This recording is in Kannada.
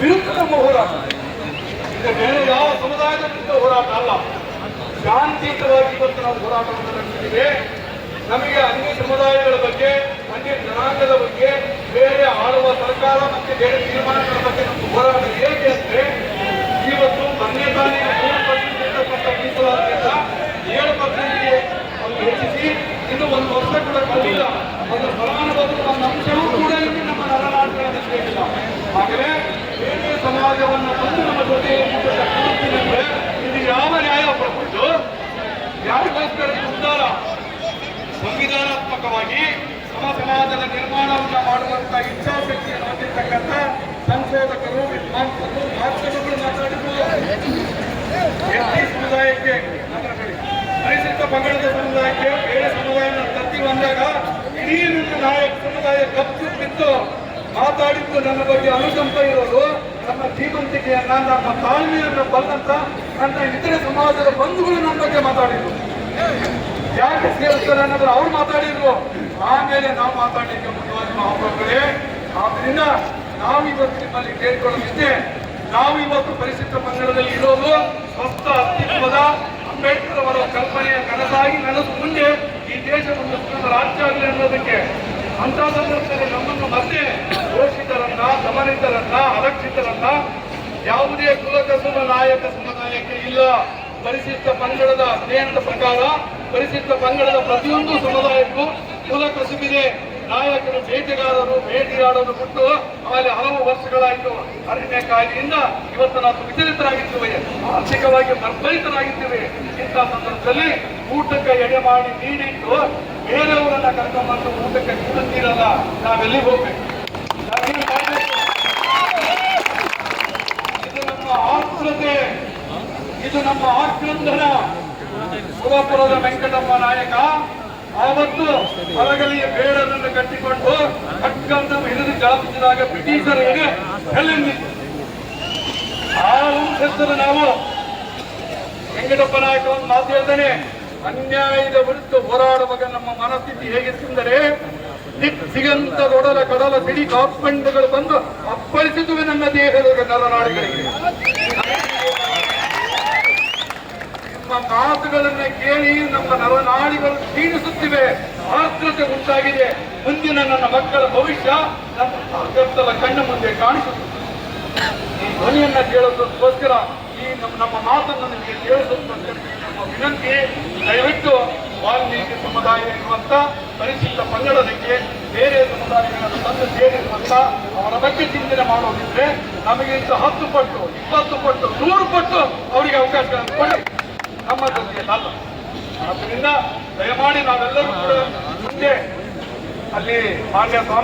ವಿರುದ್ಧ ನಮ್ಮ ಹೋರಾಟ. ಇದು ಬೇರೆ ಯಾವ ಸಮುದಾಯದ ವಿರುದ್ಧ ಹೋರಾಟ ಅಲ್ಲ. ಶಾಂತಿಯುತವಾಗಿ ಇವತ್ತು ನಾವು ಹೋರಾಟವನ್ನು ನಡೆಸಿದ್ದೇವೆ ನಮಗೆ ಅನ್ಯ ಸಮುದಾಯಗಳ ಬಗ್ಗೆ, ಅನ್ಯ ಜನಾಂಗದ ಬಗ್ಗೆ ಬೇರೆ ಆಳುವ ಸರ್ಕಾರ ಮತ್ತು ಬೇರೆ ತೀರ್ಮಾನಗಳ ಬಗ್ಗೆ ನಮ್ಮ ಹೋರಾಟ ಹೇಗೆ ಅಂದ್ರೆ, ಇವತ್ತು ಮೊನ್ನೆ ತಾನೇ ಮೂರು ಪರ್ಸೆಂಟ್ ಇರತಕ್ಕಂಥ ಮೀಸಲಾತಿಯಿಂದ ಏಳು ಪರ್ಸೆಂಟ್ಗೆ ಹೆಚ್ಚಿಸಿ ಇನ್ನು ಒಂದು ವರ್ಷ ಕೂಡ ಕಳೆದಿಲ್ಲ ಅದರ ಫಲಾನುಭವಿಗಳ ಒಂದು ಅಂಶವೂ ಕೂಡ ಇಲ್ಲಿ ನಮ್ಮ ನರನಾಟಗಳಲ್ಲಿ ಸಿಗಲಿಲ್ಲ ಹಾಗೆಯೇ ಬೇರೆ ಸಮಾಜವನ್ನು ಬಂದು ನಮ್ಮ ಜೊತೆ ಇದು ಯಾವ ನ್ಯಾಯ ಪ್ರಕೃತು ಯಾರಿಗೋಸ್ಕರ ಉದ್ದಾರ ಸಂವಿಧಾನಾತ್ಮಕವಾಗಿ ಸಮ ಸಮಾಜದ ನಿರ್ಮಾಣವನ್ನು ಮಾಡುವಂತ ಇಚ್ಛಾಶಕ್ತಿಯನ್ನು ಹೊಂದಿರತಕ್ಕಂಥ ಸಂಶೋಧಕರು, ವಿದ್ವಾಂಸರು, ಮಾಧ್ಯಮಗಳು ಮಾತಾಡಿದ್ದು ಎಸ್ಟಿ ಸಮುದಾಯಕ್ಕೆ ಪರಿಶಿಷ್ಟ ಪಂಗಡದ ಸಮುದಾಯಕ್ಕೆ ಬೇರೆ ಸಮುದಾಯವನ್ನು ತತ್ತಿ ಬಂದಾಗ ಇಡೀ ನಾಯಕ ಸಮುದಾಯ ಕಪ್ಪು ಬಿದ್ದು ಮಾತಾಡಿದ್ದು ನನ್ನ ಬಗ್ಗೆ ಅನುಕಂಪ ಇರೋದು. ನಮ್ಮ ಜೀವಂತಿಕೆಯನ್ನ ನಮ್ಮ ತಾಳ್ಮೆಯನ್ನು ಬಲ್ಲಂತ ನನ್ನ ಇತರೆ ಸಮಾಜದ ಬಂಧುಗಳು ನನ್ನ ಬಗ್ಗೆ ಮಾತಾಡಿದ್ರು. ಯಾಕೆ ಸೇರಿಸ್ತಾರೆ ಅನ್ನೋದ್ರೆ ಅವ್ರು ಮಾತಾಡಿದ್ರು? ಆಮೇಲೆ ನಾವು ಮಾತಾಡಲಿಕ್ಕೆ ಮುಂದುವರೆದ ಮಹಾಪ್ರಭುಗಳೇ ಆದ್ರಿಂದ ನಾವು ಇವತ್ತು ನಿಮ್ಮಲ್ಲಿ ಕೇಳ್ಕೊಳ್ಳೋದಿಷ್ಟೇ ನಾವು ಇವತ್ತು ಪರಿಶಿಷ್ಟ ಪಂಗಡದಲ್ಲಿ ಇರೋದು ಸ್ವಸ್ಥ ಅಸ್ತಿತ್ವದ ಅಂಬೇಡ್ಕರ್ ಅವರ ಕಲ್ಪನೆಯ ಕನಸಾಗಿ ನನಸು ಮುಂದೆ ಈ ದೇಶ ಒಂದು ರಾಜ್ಯ ಆಗಲಿ ಅನ್ನೋದಕ್ಕೆ ಅಂತ ಸಂದರ್ಭದಲ್ಲಿ ನಮ್ಮನ್ನು ಮತ್ತೆ ಶೋಷಿತರನ್ನ ಅಲಕ್ಷಿತರನ್ನ ಯಾವುದೇ ಕುಲಕಸುಬ ನಾಯಕ ಸಮುದಾಯಕ್ಕೆ ಇಲ್ಲ. ಪರಿಶಿಷ್ಟ ಪಂಗಡದ ಅಧ್ಯಯನದ ಪ್ರಕಾರ, ಪರಿಶಿಷ್ಟ ಪಂಗಡದ ಪ್ರತಿಯೊಂದು ಸಮುದಾಯಕ್ಕೂ ಕುಲ ಕಸುಬಿದೆ ನಾಯಕರು ಬೇಟೆಗಾರರು ಬೇಟೆಗಾರರು ಬಿಟ್ಟು ಆಮೇಲೆ ಹಲವು ವರ್ಷಗಳಾಯಿತು. ಅರಣ್ಯ ಕಾಯ್ದೆಯಿಂದ ಇವತ್ತು ನಾವು ವಿಚಲಿತರಾಗಿದ್ದೇವೆ. ಆರ್ಥಿಕವಾಗಿ ಬರ್ಭರಿತರಾಗಿದ್ದೇವೆ ಇಂಥ ಸಂದರ್ಭದಲ್ಲಿ ಊಟಕ್ಕೆ ಎಡೆ ಮಾಡಿ ನೀಡಿಟ್ಟು ಬೇರೆಯವರನ್ನ ಕರ್ಕೊಂಡ್ಬಂದು ಊಟಕ್ಕೆ ಕೂಡುತ್ತೀರಲ್ಲ ನಾವೆಲ್ಲಿ ಹೋಗ್ಬೇಕು ನಾವೇನು ಮಾಡ್ಬೇಕು? ಇದು ನಮ್ಮ ಆಕೃತೆ ಇದು ನಮ್ಮ ಆಕ್ರಂದನ ಸುರಪುರದ ವೆಂಕಟಮ್ಮ ನಾಯಕ, ಆವತ್ತು ಹೊರಗಲಿಯ ಬೇಡನನ್ನು ಕಟ್ಟಿಕೊಂಡು ಅಕ್ಕಂತ ಹಿಡಿದು ಜಾಪಿಸಿದಾಗ ಬ್ರಿಟಿಷರಿಗೆ ಹೆಲ್ಲೆಂದಿತ್ತು ಆ ವಂಶಸ್ಥರು ನಾವು. ವೆಂಕಟಪ್ಪ ನಾಯಕ ಒಂದು ಮಾತು ಹೇಳ್ತಾನೆ, ಅನ್ಯಾಯದ ವಿರುದ್ಧ ಹೋರಾಡುವಾಗ ನಮ್ಮ ಮನಸ್ಥಿತಿ ಹೇಗಿತ್ತೆಂದರೆ ಸಿಗಂತ ದೊಡಲ ಕಡಲ ಸಿಡಿ ಕಾಪಂಡುಗಳು ಬಂದು ಅಪ್ಪಳಿಸಿದುವೆ ನನ್ನ ದೇಹದ ನರನಾಡಿಗಳಿಗೆ. ನಿಮ್ಮ ಮಾತುಗಳನ್ನ ಕೇಳಿ ನಮ್ಮ ನರನಾಡಿಗಳು ಕ್ಷೀಣಿಸುತ್ತಿವೆ, ಆರ್ದ್ರತೆ ಉಂಟಾಗಿದೆ. ಮುಂದಿನ ನನ್ನ ಮಕ್ಕಳ ಭವಿಷ್ಯ ನಮ್ಮ ಆಗತ್ತಲ ಕಣ್ಣ ಮುಂದೆ ಕಾಣಿಸುತ್ತದೆ. ಈ ಧ್ವನಿಯನ್ನ ಕೇಳೋದಕ್ಕೋಸ್ಕರ ಈ ನಮ್ಮ ನಮ್ಮ ಮಾತನ್ನು ನಿಮಗೆ ಕೇಳಿಸೋದಕ್ಕೋಸ್ಕರ ನಮ್ಮ ವಿನಂತಿ, ದಯವಿಟ್ಟು ವಾಲ್ಮೀಕಿ ಸಮುದಾಯ ಇರುವಂತ ಪರಿಶಿಷ್ಟ ಪಂಗಡದಕ್ಕೆ ಬೇರೆ ಸಮುದಾಯಗಳನ್ನು ತಂದು ಸೇರಿರುವಂತ ಅವರ ಬಗ್ಗೆ ಚಿಂತನೆ ಮಾಡೋದಿದ್ರೆ ನಮಗೆ ಹತ್ತು ಪಟ್ಟು, ಇಪ್ಪತ್ತು ಪಟ್ಟು, ನೂರು ಪಟ್ಟು ಅವರಿಗೆ ಅವಕಾಶಗಳನ್ನು ಕೊಡಿ. ನಮ್ಮ ತಂದೆಯಲ್ಲ ಆದ್ದರಿಂದ ದಯಮಾಡಿ ನಾವೆಲ್ಲರೂ ಕೂಡ ಮುಂದೆ ಅಲ್ಲಿ ಮಾನ್ಯ ಸ್ವಾಮಿ